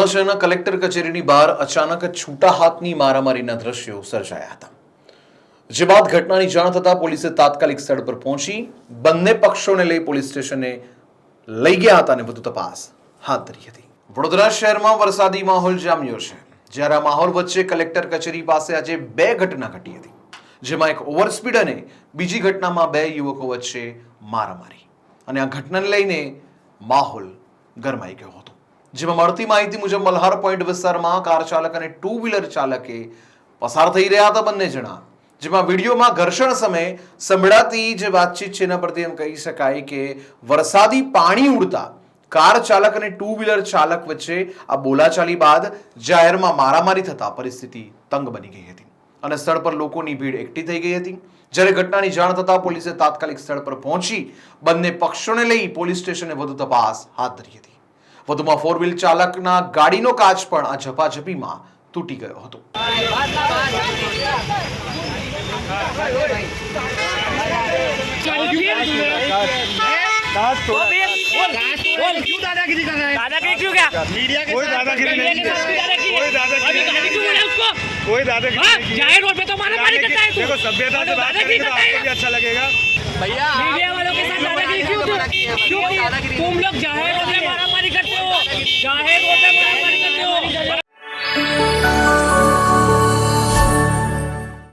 વડોદરા શહેરના કલેક્ટર કચેરીની બહાર અચાનક છૂટા હાથની મારામારીના દ્રશ્યો સર્જાયા હતા. જે બાદ ઘટનાની જાણ થતાં પોલીસે તાત્કાલિક સ્થળ પર પહોંચી, બંને પક્ષોને લઈ પોલીસ સ્ટેશને લઈ ગયા હતા અને વધુ તપાસ હાથ ધરી હતી. વડોદરા શહેરમાં વરસાદી માહોલ જામ્યો છે. જ્યારે આ માહોલ વચ્ચે કલેક્ટર કચેરી પાસે આજે બે ઘટના ઘટી હતી. જેમાં એક ઓવરસ્પીડ અને બીજી ઘટનામાં બે યુવકો વચ્ચે મારામારી. અને આ ઘટનાને લઈને માહોલ ગરમાઈ ગયો હતો. જેમાં મળતી માહિતી મુજબ મલ્હાર પોઈન્ટ વિસ્તારમાં કાર ચાલક અને ટુ વ્હીલર ચાલકે પસાર થઈ રહ્યા હતા બંને જણા. જેમાં વિડીયોમાં ઘર્ષણ સમયે સંભળાતી જે વાતચીત છે એના પરથી એમ કહી શકાય કે વરસાદી પાણી ઉડતા કાર ચાલક અને ટુ વ્હીલર ચાલક વચ્ચે આ બોલાચાલી બાદ જાહેરમાં મારામારી થતા પરિસ્થિતિ તંગ બની ગઈ હતી અને સ્થળ પર લોકોની ભીડ એકઠી થઈ ગઈ હતી. જ્યારે ઘટનાની જાણ થતાં પોલીસે તાત્કાલિક સ્થળ પર પહોંચી બંને પક્ષોને લઈ પોલીસ સ્ટેશને વધુ તપાસ હાથ ધરી હતી. વધુમાં ફોર વ્હીલ ચાલકના ગાડીનો કાચ પણ આ ઝપાઝપીમાં તૂટી ગયો હતો क्यों दादागिरी कर रहा है दादागिरी क्यों क्या मीडिया के कोई साथ दादागिरी नहीं की दादागिरी कोई दादागिरी अभी गाड़ी क्यों बोला उसको कोई दादागिरी हाँ, नहीं की। जाहिर रोड पे तो मारामारी करता है तू देखो सभ्यता से बात दादागिरी करेंगे तो करता है आपको भी अच्छा लगेगा मीडिया वालों के साथ दादागिरी क्यों क्यों क्योंकि तुम लोग जाहिर रोड जाहे गोटे